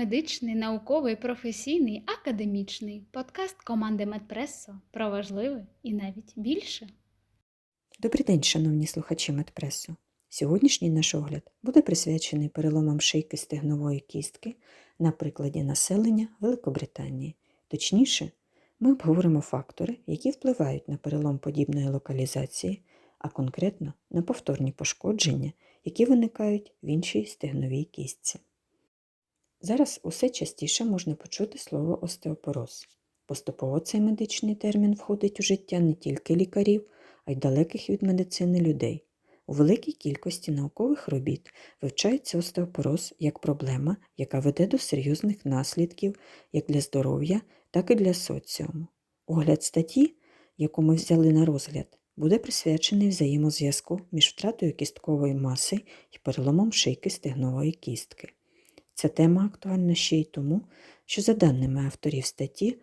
Медичний, науковий, професійний, академічний подкаст команди Медпресо про важливе і навіть більше. Добрий день, шановні слухачі Медпресу. Сьогоднішній наш огляд буде присвячений переломам шийки стегнової кістки на прикладі населення Великобританії. Точніше, ми обговоримо фактори, які впливають на перелом подібної локалізації, а конкретно на повторні пошкодження, які виникають в іншій стегновій кістці. Зараз усе частіше можна почути слово остеопороз. Поступово цей медичний термін входить у життя не тільки лікарів, а й далеких від медицини людей. У великій кількості наукових робіт вивчається остеопороз як проблема, яка веде до серйозних наслідків як для здоров'я, так і для соціуму. Огляд статті, яку ми взяли на розгляд, буде присвячений взаємозв'язку між втратою кісткової маси і переломом шийки стегнової кістки. Ця тема актуальна ще й тому, що, за даними авторів статті,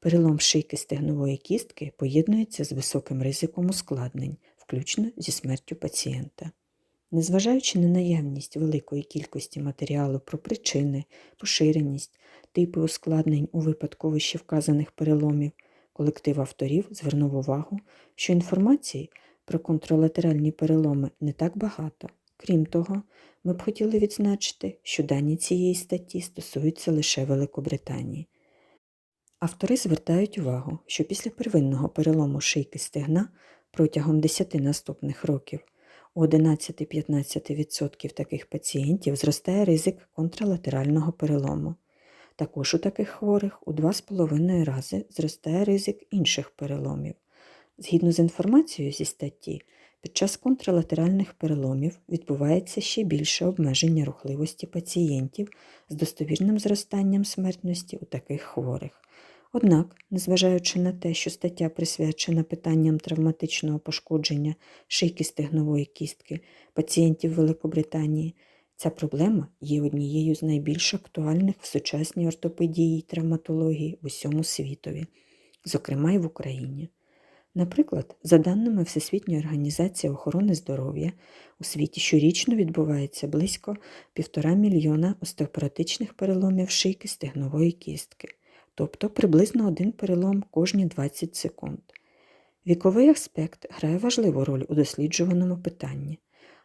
перелом шийки стегнової кістки поєднується з високим ризиком ускладнень, включно зі смертю пацієнта. Незважаючи на наявність великої кількості матеріалу про причини, поширеність, типи ускладнень у випадку вище вказаних переломів, колектив авторів звернув увагу, що інформації про контролатеральні переломи не так багато. Крім того, ми б хотіли відзначити, що дані цієї статті стосуються лише Великобританії. Автори звертають увагу, що після первинного перелому шийки стегна протягом 10 наступних років у 11-15% таких пацієнтів зростає ризик контралатерального перелому. Також у таких хворих у 2,5 рази зростає ризик інших переломів. Згідно з інформацією зі статті, під час контралатеральних переломів відбувається ще більше обмеження рухливості пацієнтів з достовірним зростанням смертності у таких хворих. Однак, незважаючи на те, що стаття присвячена питанням травматичного пошкодження шийки стегнової кістки пацієнтів Великобританії, ця проблема є однією з найбільш актуальних в сучасній ортопедії і травматології в усьому світові, зокрема й в Україні. Наприклад, за даними Всесвітньої організації охорони здоров'я, у світі щорічно відбувається близько 1,5 мільйона остеопоротичних переломів шийки стегнової кістки, тобто приблизно один перелом кожні 20 секунд. Віковий аспект грає важливу роль у досліджуваному питанні.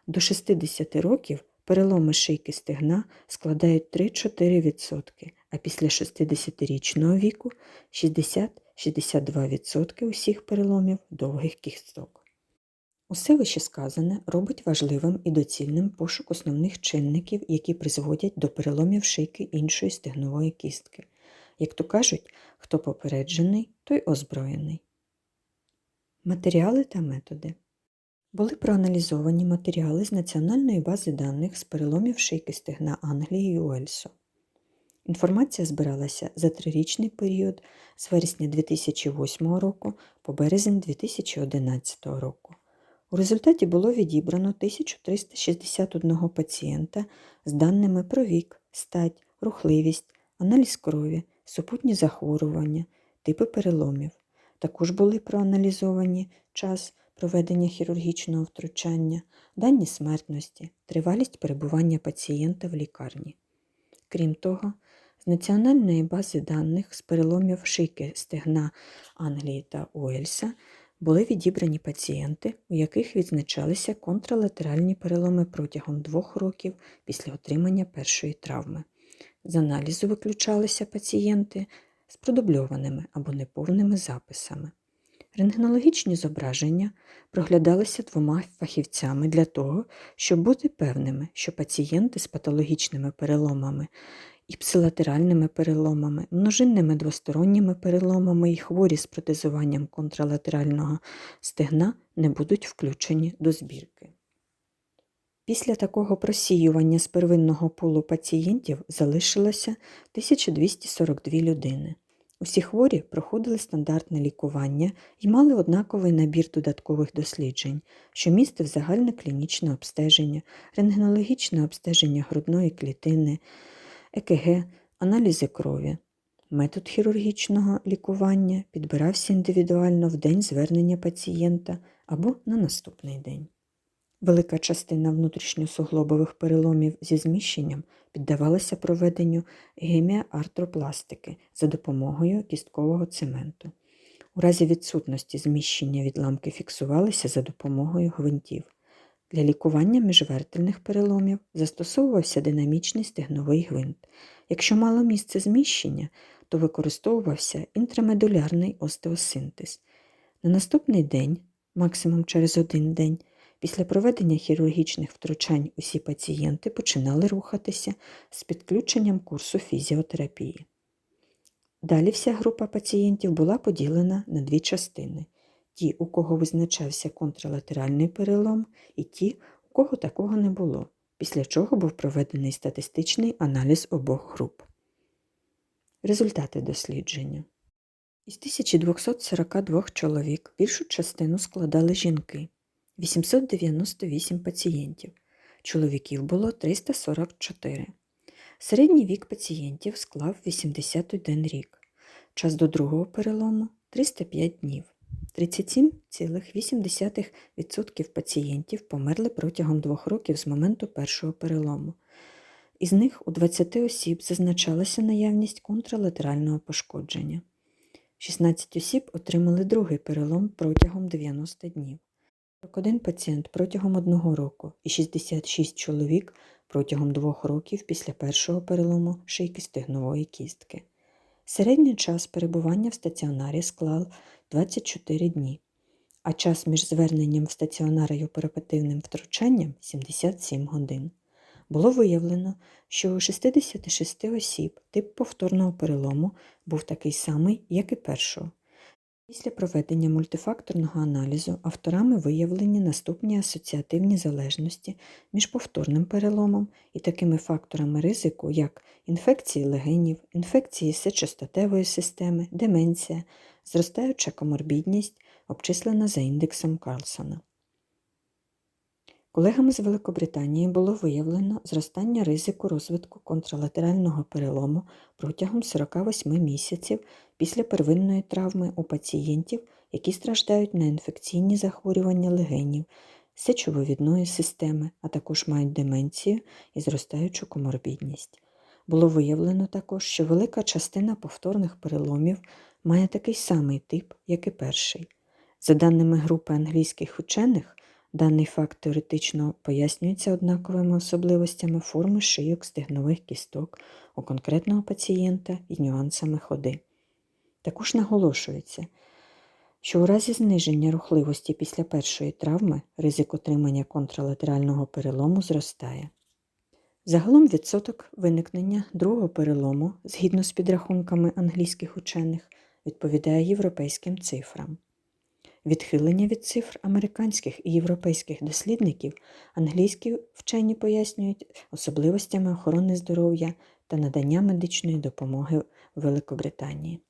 До 60 років переломи шийки стегна складають 3-4%, а після 60-річного віку 60 62% усіх переломів довгих кісток. Усе вище сказане робить важливим і доцільним пошук основних чинників, які призводять до переломів шийки іншої стегнової кістки. Як то кажуть, хто попереджений, той озброєний. Матеріали та методи були проаналізовані матеріали з Національної бази даних з переломів шийки стегна Англії і Уельсу. Інформація збиралася за трирічний період з вересня 2008 року по березень 2011 року. У результаті було відібрано 1361 пацієнта з даними про вік, стать, рухливість, аналіз крові, супутні захворювання, типи переломів. Також були проаналізовані час проведення хірургічного втручання, дані смертності, тривалість перебування пацієнта в лікарні. Крім того, з національної бази даних з переломів шийки стегна Англії та Уельса були відібрані пацієнти, у яких відзначалися контралатеральні переломи протягом двох років після отримання першої травми. З аналізу виключалися пацієнти з продубльованими або неповними записами. Рентгенологічні зображення проглядалися двома фахівцями для того, щоб бути певними, що пацієнти з патологічними переломами іпсилатеральними переломами, множинними двосторонніми переломами і хворі з протезуванням контралатерального стегна не будуть включені до збірки. Після такого просіювання з первинного пулу пацієнтів залишилося 1242 людини. Усі хворі проходили стандартне лікування і мали однаковий набір додаткових досліджень, що містив загальне клінічне обстеження, рентгенологічне обстеження грудної клітини, ЕКГ, аналізи крові. Метод хірургічного лікування підбирався індивідуально в день звернення пацієнта або на наступний день. Велика частина внутрішньосуглобових переломів зі зміщенням піддавалася проведенню геміартропластики за допомогою кісткового цементу. У разі відсутності зміщення відламки фіксувалися за допомогою гвинтів. Для лікування міжвертельних переломів застосовувався динамічний стегновий гвинт. Якщо мало місце зміщення, то використовувався інтрамедулярний остеосинтез. На наступний день, максимум через один день, після проведення хірургічних втручань усі пацієнти починали рухатися з підключенням курсу фізіотерапії. Далі вся група пацієнтів була поділена на дві частини: ті, у кого визначався контралатеральний перелом, і ті, у кого такого не було, після чого був проведений статистичний аналіз обох груп. Результати дослідження. Із 1242 чоловік більшу частину складали жінки 898 пацієнтів. Чоловіків було 344. Середній вік пацієнтів склав 81 рік. Час до другого перелому 305 днів. 37,8% пацієнтів померли протягом двох років з моменту першого перелому. Із них у 20 осіб зазначалася наявність контралатерального пошкодження. 16 осіб отримали другий перелом протягом 90 днів. 41 пацієнт протягом одного року і 66 чоловік протягом двох років після першого перелому шийки стегнової кістки. Середній час перебування в стаціонарі склав 24 дні, а час між зверненням в стаціонар і оперативним втручанням 77 годин. Було виявлено, що у 66 осіб тип повторного перелому був такий самий, як і першого. Після проведення мультифакторного аналізу авторами виявлені наступні асоціативні залежності між повторним переломом і такими факторами ризику, як інфекції легенів, інфекції сечостатевої системи, деменція, зростаюча коморбідність, обчислена за індексом Карлсона. Колегами з Великобританії було виявлено зростання ризику розвитку контралатерального перелому протягом 48 місяців після первинної травми у пацієнтів, які страждають на інфекційні захворювання легенів, сечововідної системи, а також мають деменцію і зростаючу коморбідність. Було виявлено також, що велика частина повторних переломів має такий самий тип, як і перший. За даними групи англійських учених, Даний факт теоретично пояснюється однаковими особливостями форми шийок стегнових кісток у конкретного пацієнта і нюансами ходи. Також наголошується, що у разі зниження рухливості після першої травми ризик отримання контралатерального перелому зростає. Загалом відсоток виникнення другого перелому, згідно з підрахунками англійських учених, відповідає європейським цифрам. Відхилення від цифр американських і європейських дослідників англійські вчені пояснюють особливостями охорони здоров'я та надання медичної допомоги Великобританії.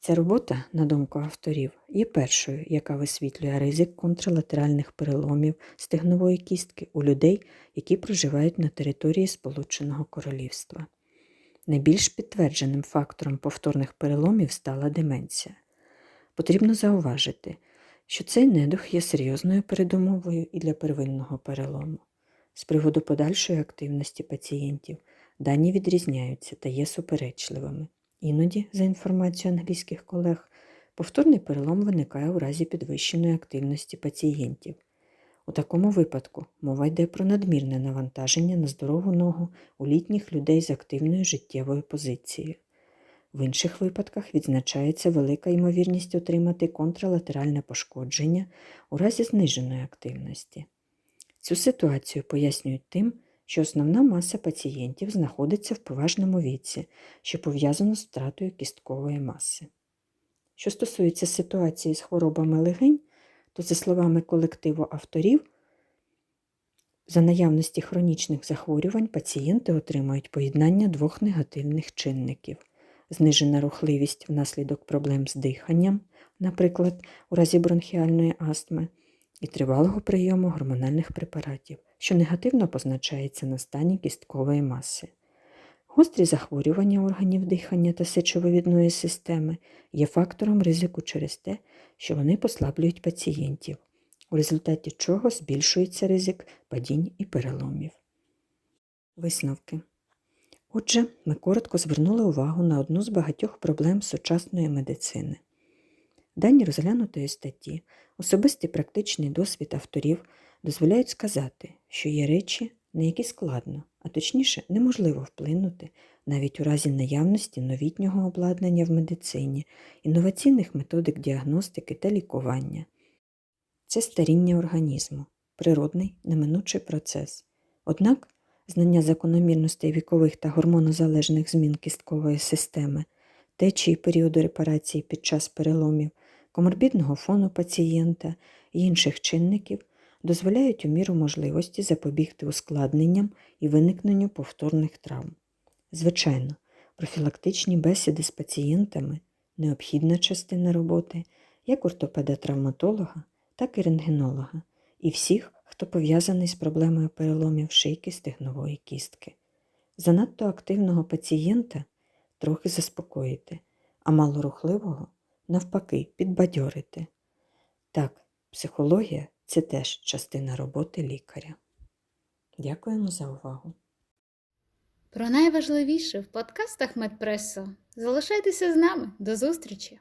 Ця робота, на думку авторів, є першою, яка висвітлює ризик контралатеральних переломів стегнової кістки у людей, які проживають на території Сполученого Королівства. Найбільш підтвердженим фактором повторних переломів стала деменція. Потрібно зауважити, що цей недух є серйозною передумовою і для первинного перелому. З приводу подальшої активності пацієнтів дані відрізняються та є суперечливими. Іноді, за інформацією англійських колег, повторний перелом виникає у разі підвищеної активності пацієнтів. У такому випадку мова йде про надмірне навантаження на здорову ногу у літніх людей з активною життєвою позицією. В інших випадках відзначається велика ймовірність отримати контралатеральне пошкодження у разі зниженої активності. Цю ситуацію пояснюють тим, що основна маса пацієнтів знаходиться в поважному віці, що пов'язано з втратою кісткової маси. Що стосується ситуації з хворобами легень, то, за словами колективу авторів, за наявності хронічних захворювань пацієнти отримують поєднання двох негативних чинників знижена рухливість внаслідок проблем з диханням, наприклад, у разі бронхіальної астми, і тривалого прийому гормональних препаратів, що негативно позначається на стані кісткової маси. Гострі захворювання органів дихання та сечовивідної системи є фактором ризику через те, що вони послаблюють пацієнтів. у результаті чого збільшується ризик падінь і переломів. Висновки. Отже, ми коротко звернули увагу на одну з багатьох проблем сучасної медицини. В даній розглянутої статті особистий практичний досвід авторів дозволяють сказати, що є речі, на які складно, а точніше неможливо вплинути навіть у разі наявності новітнього обладнання в медицині, інноваційних методик діагностики та лікування. Це старіння організму, природний неминучий процес. Однак знання закономірностей вікових та гормонозалежних змін кісткової системи, течії періоду репарації під час переломів, коморбідного фону пацієнта і інших чинників дозволяють у міру можливості запобігти ускладненням і виникненню повторних травм. Звичайно, профілактичні бесіди з пацієнтами необхідна частина роботи як ортопеда-травматолога, так і рентгенолога, і всіх, хто пов'язаний з проблемою переломів шийки стегнової кістки. Занадто активного пацієнта трохи заспокоїти, а малорухливого навпаки підбадьорити. Так, психологія це теж частина роботи лікаря. Дякуємо за увагу. Про найважливіше в подкастах Медпресо. Залишайтеся з нами. До зустрічі!